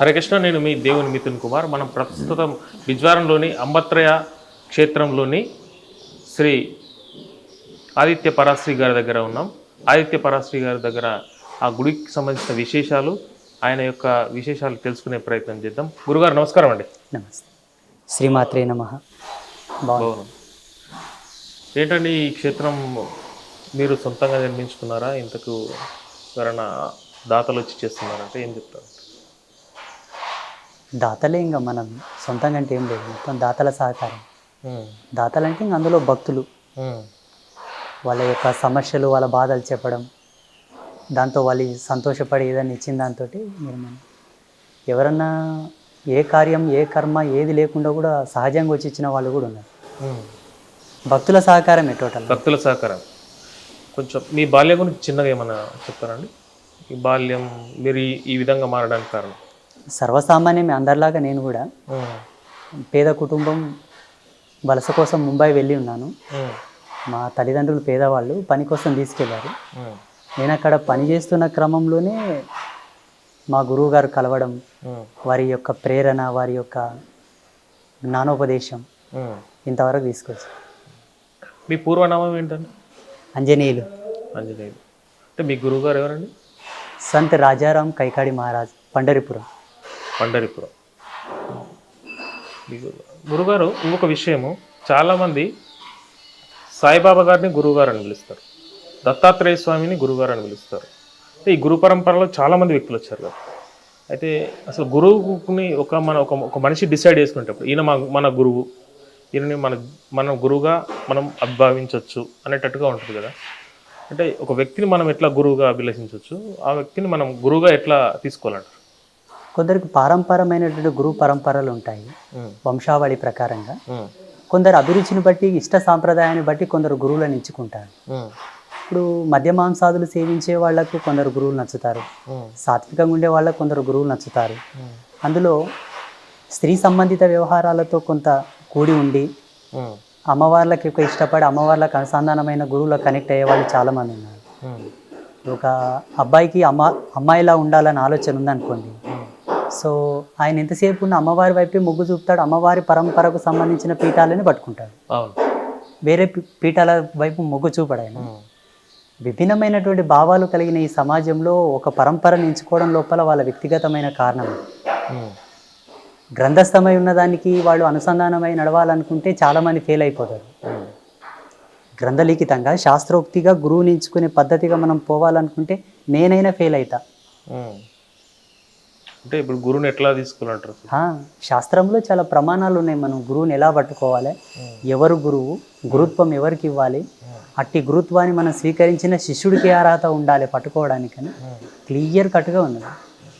హరే కృష్ణ నేను మీ దేవుని మిథున్ కుమార్. మనం ప్రస్తుతం బిజ్వారంలోని అంబత్రయ క్షేత్రంలోని శ్రీ ఆదిత్య పరాశ్రీ గారి దగ్గర ఉన్నాం. ఆదిత్య పరాశ్రీ గారి దగ్గర ఆ గుడికి సంబంధించిన విశేషాలు ఆయన యొక్క విశేషాలు తెలుసుకునే ప్రయత్నం చేద్దాం. గురుగారు నమస్కారం అండి. నమస్తే. శ్రీమాత్రే నమ. ఏంటండి ఈ క్షేత్రం మీరు సొంతంగా నిర్మించుకున్నారా? ఇంతకు ఎవరైనా దాతలు వచ్చి చేస్తున్నారంటే ఏం చెప్తారు? దాతలే ఇంకా మనం సొంతంగా అంటే ఏం లేదు. మొత్తం దాతల సహకారం. ఉమ్, దాతలంటే ఇంక అందులో భక్తులు. వాళ్ళ యొక్క సమస్యలు వాళ్ళ బాధలు చెప్పడం దాంతో వాళ్ళు సంతోషపడి ఏదైనా ఇచ్చిన దాంతో ఎవరన్నా ఏ కార్యం ఏ కర్మ ఏది లేకుండా కూడా సహజంగా వచ్చి ఇచ్చిన వాళ్ళు కూడా ఉన్నారు. భక్తుల సహకారమే టోటల్. భక్తుల సహకారం. కొంచెం మీ బాల్యం గురించి చిన్నగా ఏమన్నా చెప్తారండి ఈ బాల్యం మీరు ఈ- ఈ విధంగా మారడానికి కారణం? సర్వసామాన్యమే అందరిలాగా నేను కూడా పేద కుటుంబం వలస కోసం ముంబై వెళ్ళి ఉన్నాను. మా తల్లిదండ్రులు పేదవాళ్ళు పని కోసం తీసుకెళ్ళారు. నేను అక్కడ పని చేస్తున్న క్రమంలోనే మా గురువు గారు కలవడం వారి యొక్క ప్రేరణ వారి యొక్క జ్ఞానోపదేశం. ఇంతవరకు తీసుకొచ్చి. మీ పూర్వనామం ఏంటండి? అంజనేయులు. ఆంజనేయులు అంటే మీ గురువుగారు ఎవరండి? సంత్ రాజారాం కైకాడి మహారాజ్ పండరిపురం. పండరిపురం. గురుగారు ఇంకొక విషయము. చాలామంది సాయిబాబా గారిని గురువుగారు అని పిలుస్తారు. దత్తాత్రేయ స్వామిని గురువుగారు అని పిలుస్తారు. అంటే ఈ గురు పరంపరలో చాలామంది వ్యక్తులు వచ్చారు కదా. అయితే అసలు గురువుని ఒక మన ఒక ఒక మనిషి డిసైడ్ చేసుకునేటప్పుడు ఈయన మా మన గురువు ఈయనని మన మన గురువుగా మనం అభిభావించవచ్చు అనేటట్టుగా ఉంటుంది కదా. అంటే ఒక వ్యక్తిని మనం ఎట్లా గురువుగా అభిలషించవచ్చు ఆ వ్యక్తిని మనం గురువుగా ఎట్లా తీసుకోవాలంటారు? కొందరికి పారంపరమైనటువంటి గురు పరంపరలు ఉంటాయి వంశావళి ప్రకారంగా. కొందరు అభిరుచిని బట్టి ఇష్ట సాంప్రదాయాన్ని బట్టి కొందరు గురువులను ఎంచుకుంటారు. ఇప్పుడు మద్య మాంసాదులు సేవించే వాళ్ళకు కొందరు గురువులు నచ్చుతారు. సాత్వికంగా ఉండే వాళ్ళకు కొందరు గురువులు నచ్చుతారు. అందులో స్త్రీ సంబంధిత వ్యవహారాలతో కొంత కూడి ఉండి అమ్మవార్లకి ఒక ఇష్టపడి అమ్మవార్లకు అనుసంధానమైన గురువులకు కనెక్ట్ అయ్యే వాళ్ళు చాలామంది ఉన్నారు. ఒక అబ్బాయికి అమ్మ అమ్మాయిలా ఉండాలని ఆలోచన ఉందనుకోండి సో ఆయన ఎంతసేపు ఉన్న అమ్మవారి వైపే మొగ్గు చూపుతాడు అమ్మవారి పరంపరకు సంబంధించిన పీఠాలని పట్టుకుంటాడు. వేరే పీఠాల వైపు మొగ్గు చూపడు ఆయన. విభిన్నమైనటువంటి భావాలు కలిగిన ఈ సమాజంలో ఒక పరంపరను ఎంచుకోవడం లోపల వాళ్ళ వ్యక్తిగతమైన కారణం గ్రంథస్థమై ఉన్నదానికి వాళ్ళు అనుసంధానమై నడవాలనుకుంటే చాలామంది ఫెయిల్ అయిపోతారు. గ్రంథలిఖితంగా శాస్త్రోక్తిగా గురువుని ఎంచుకునే పద్ధతిగా మనం పోవాలనుకుంటే నేనైనా ఫెయిల్ అవుతా. అంటే ఇప్పుడు గురువుని ఎట్లా తీసుకోవాలంటారు? ఆ, శాస్త్రంలో చాలా ప్రమాణాలు ఉన్నాయి. మనం గురువుని ఎలా పట్టుకోవాలి? ఎవరు గురువు? గురుత్వం ఎవరికి ఇవ్వాలి? అట్టి గురుత్వాన్ని మనం స్వీకరించిన శిష్యుడికి అర్హత ఉండాలి పట్టుకోవడానికని? క్లియర్ కట్గా ఉన్నది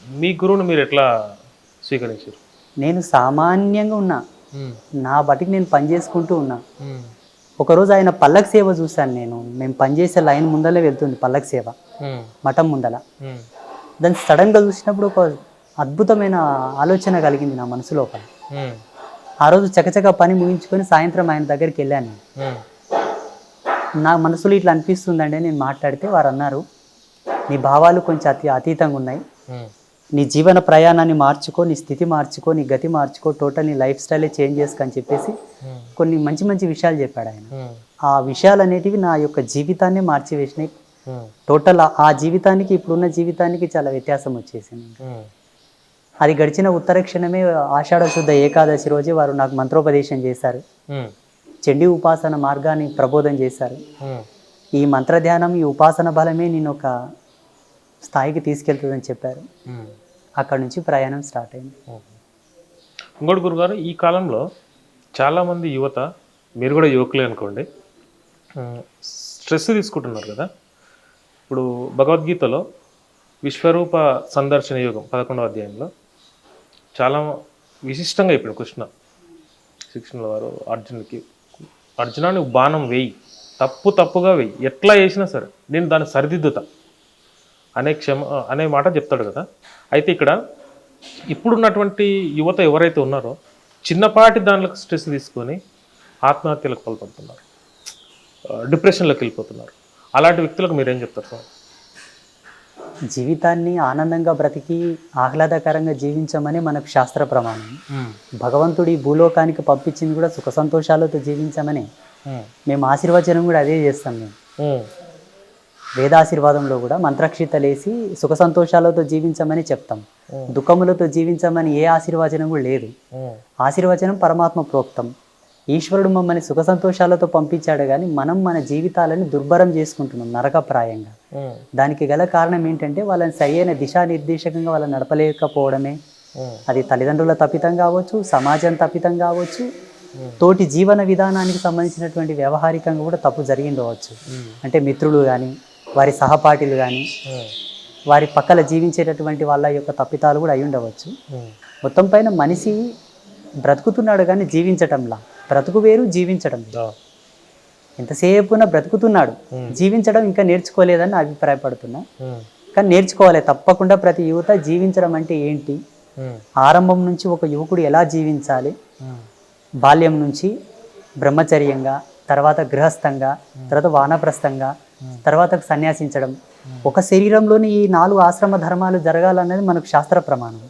మీ గురువుని మీరు ఎట్లా స్వీకరించారు? నేను సామాన్యంగా ఉన్నా. నా బటికి నేను పని చేసుకుంటూ ఉన్నా. ఒకరోజు ఆయన పల్లకి సేవ చూశాను నేను. మేము పనిచేసే లైన్ ముందలే వెళ్తుంది పల్లకి సేవ. మఠం ముందల. దాన్ని సడన్గా చూసినప్పుడు ఒక అద్భుతమైన ఆలోచన కలిగింది నా మనసు లోపల. ఆ రోజు చకచక పని ముగించుకొని సాయంత్రం ఆయన దగ్గరికి వెళ్ళాను నా మనసులో ఇట్లా అనిపిస్తుందండి నేను మాట్లాడితే వారు అన్నారు నీ భావాలు కొంచెం అతి అతీతంగా ఉన్నాయి. నీ జీవన ప్రయాణాన్ని మార్చుకో నీ స్థితి మార్చుకో నీ గతి మార్చుకో టోటల్ నీ లైఫ్ స్టైలే చేంజ్ చేసుకో అని చెప్పేసి కొన్ని మంచి మంచి విషయాలు చెప్పాడు ఆయన. ఆ విషయాలు అనేటివి నా యొక్క జీవితాన్ని మార్చివేసినాయి. టోటల్ ఆ- జీవితానికి ఇప్పుడున్న జీవితానికి చాలా వ్యత్యాసం వచ్చేసింది. అది గడిచిన ఉత్తర క్షణమే ఆషాఢ శుద్ధ ఏకాదశి రోజే వారు నాకు మంత్రోపదేశం చేశారు. చండీ ఉపాసన మార్గాన్ని ప్రబోధం చేశారు. ఈ మంత్ర ధ్యానం ఈ ఉపాసన బలమే నేను ఒక స్థాయికి తీసుకెళ్తుందని చెప్పారు. అక్కడ నుంచి ప్రయాణం స్టార్ట్ అయింది. ఇంకోటి గురుగారు ఈ కాలంలో చాలామంది యువత మీరు కూడా యువకులే అనుకోండి స్ట్రెస్ తీసుకుంటున్నారు కదా. ఇప్పుడు భగవద్గీతలో విశ్వరూప సందర్శన యోగం పదకొండవ అధ్యాయంలో చాలా విశిష్టంగా ఇప్పుడు కృష్ణ. శిక్షణల వారు అర్జునుడికి అర్జున నువ్వు బాణం వేయి తప్పు తప్పుగా వేయి. ఎట్లా వేసినా సరే నేను దాన్ని సరిదిద్దుతా. అనే క్షమ అనే మాట చెప్తాడు కదా. అయితే ఇక్కడ ఇప్పుడున్నటువంటి యువత ఎవరైతే ఉన్నారో చిన్నపాటి దాంట్లో స్ట్రెస్ తీసుకొని ఆత్మహత్యలకు పాల్పడుతున్నారు. డిప్రెషన్లోకి వెళ్ళిపోతున్నారు. అలాంటి వ్యక్తులకు మీరేం చెప్తారు సార్? జీవితాన్ని ఆనందంగా బ్రతికి ఆహ్లాదకరంగా జీవించమని మనకు శాస్త్ర ప్రమాణం. భగవంతుడు ఈ భూలోకానికి పంపించింది కూడా సుఖ సంతోషాలతో జీవించమని మేము. ఆశీర్వచనం కూడా అదే చేస్తాం మేము. వేదాశీర్వాదంలో కూడా మంత్రక్షితలేసి సుఖ సంతోషాలతో జీవించమని చెప్తాం. దుఃఖములతో జీవించమని ఏ ఆశీర్వచనం కూడా లేదు. ఆశీర్వచనం పరమాత్మ ప్రోక్తం. ఈశ్వరుడు మమ్మల్ని సుఖ సంతోషాలతో పంపించాడు కానీ మనం మన జీవితాలను దుర్భరం చేసుకుంటున్నాం నరకప్రాయంగా. దానికి గల కారణం ఏంటంటే వాళ్ళని సరైన దిశానిర్దేశకంగా వాళ్ళని నడపలేకపోవడమే. అది తల్లిదండ్రుల తప్పితం కావచ్చు సమాజం తప్పితం కావచ్చు తోటి జీవన విధానానికి సంబంధించినటువంటి వ్యవహారికంగా కూడా తప్పు జరిగిండవచ్చు. అంటే మిత్రులు కానీ వారి సహపాఠులు కానీ వారి పక్కల జీవించేటటువంటి వాళ్ళ యొక్క తప్పితాలు కూడా అయి ఉండవచ్చు. మొత్తం పైన మనిషి బ్రతుకుతున్నాడు కానీ జీవించటంలా. బ్రతుకు వేరు జీవించడం. ఎంతసేపున బ్రతుకుతున్నాడు. జీవించడం ఇంకా నేర్చుకోలేదని అభిప్రాయపడుతున్నా. కానీ నేర్చుకోవాలి. తప్పకుండా ప్రతి యువత జీవించడం అంటే ఏంటి? ఆరంభం నుంచి ఒక యువకుడు ఎలా జీవించాలి? బాల్యం నుంచి బ్రహ్మచర్యంగా తర్వాత గృహస్థంగా తర్వాత వానప్రస్థంగా తర్వాత సన్యాసించడం. ఒక శరీరంలోని ఈ నాలుగు ఆశ్రమ ధర్మాలు జరగాలనేది మనకు శాస్త్ర ప్రమాణం.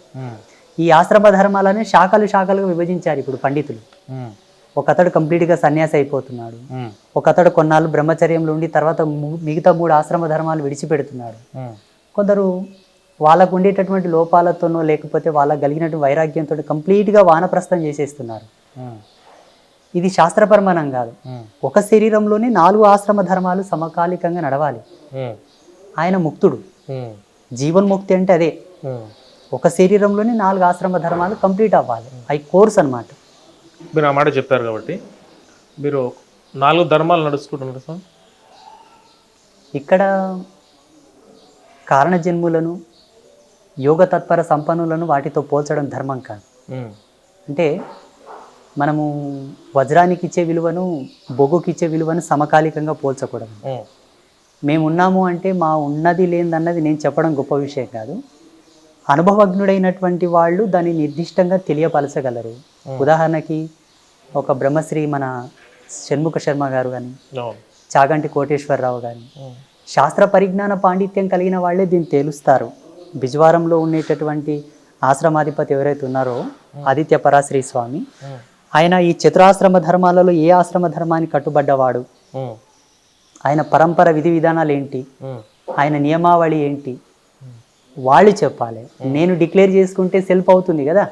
ఈ ఆశ్రమ ధర్మాలని శాఖలు శాఖలుగా విభజించారు ఇప్పుడు పండితులు. ఒక అతడు కంప్లీట్గా సన్యాసి అయిపోతున్నాడు. ఒక అతడు కొన్నాళ్ళు బ్రహ్మచర్యంలో ఉండి తర్వాత మిగతా మూడు ఆశ్రమ ధర్మాలు విడిచిపెడుతున్నాడు. కొందరు వాళ్ళకు ఉండేటటువంటి లోపాలతోనో లేకపోతే వాళ్ళకు కలిగినటువంటి వైరాగ్యంతో కంప్లీట్గా వానప్రస్థం చేసేస్తున్నారు. ఇది శాస్త్రపరమాణం కాదు. ఒక శరీరంలోనే నాలుగు ఆశ్రమ ధర్మాలు సమకాలికంగా నడవాలి. ఆయన ముక్తుడు. జీవన్ముక్తి అంటే అదే. ఒక శరీరంలోనే నాలుగు ఆశ్రమ ధర్మాలు కంప్లీట్ అవ్వాలి. అవి కోర్స్ అన్నమాట. మీరు ఆ మాట చెప్పారు కాబట్టి. మీరు నాలుగు ధర్మాలు నడుచుకుంటున్నారు సార్. ఇక్కడ కారణజన్ములను యోగ తత్పర సంపన్నులను వాటితో పోల్చడం ధర్మం కాదు. అంటే మనము వజ్రానికి ఇచ్చే విలువను బొగ్గుకి ఇచ్చే విలువను సమకాలికంగా పోల్చకూడదు. మేము ఉన్నాము అంటే మా ఉన్నది లేదన్నది నేను చెప్పడం గొప్ప విషయం కాదు. అనుభవజ్ఞుడైనటువంటి వాళ్ళు దాన్ని నిర్దిష్టంగా తెలియపరచగలరు. ఉదాహరణకి ఒక బ్రహ్మశ్రీ మన షణ్ముఖ శర్మ గారు కానీ చాగంటి కోటేశ్వరరావు కానీ శాస్త్ర పరిజ్ఞాన పాండిత్యం కలిగిన వాళ్ళే దీన్ని తేలుస్తారు. బిజ్వారంలో ఉండేటటువంటి ఆశ్రమాధిపతి ఎవరైతే ఉన్నారో ఆదిత్య పరాశ్రీ స్వామి ఆయన ఈ చతురాశ్రమ ధర్మాలలో ఏ ఆశ్రమ ధర్మానికి కట్టుబడ్డవాడు? ఆయన పరంపర విధి విధానాలు ఏంటి? ఆయన నియమావళి ఏంటి? వాళ్ళు చెప్పాలి. నేను డిక్లేర్ చేసుకుంటే సెల్ఫ్ అవుతుంది కదా.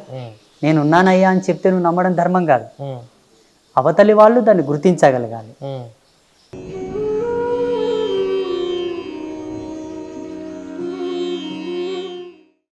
నేను ఉన్నానయ్యా అని చెప్తే నువ్వు నమ్మడం ధర్మం కాదు. అవతలి వాళ్ళు దాన్ని గుర్తించగలగాలి.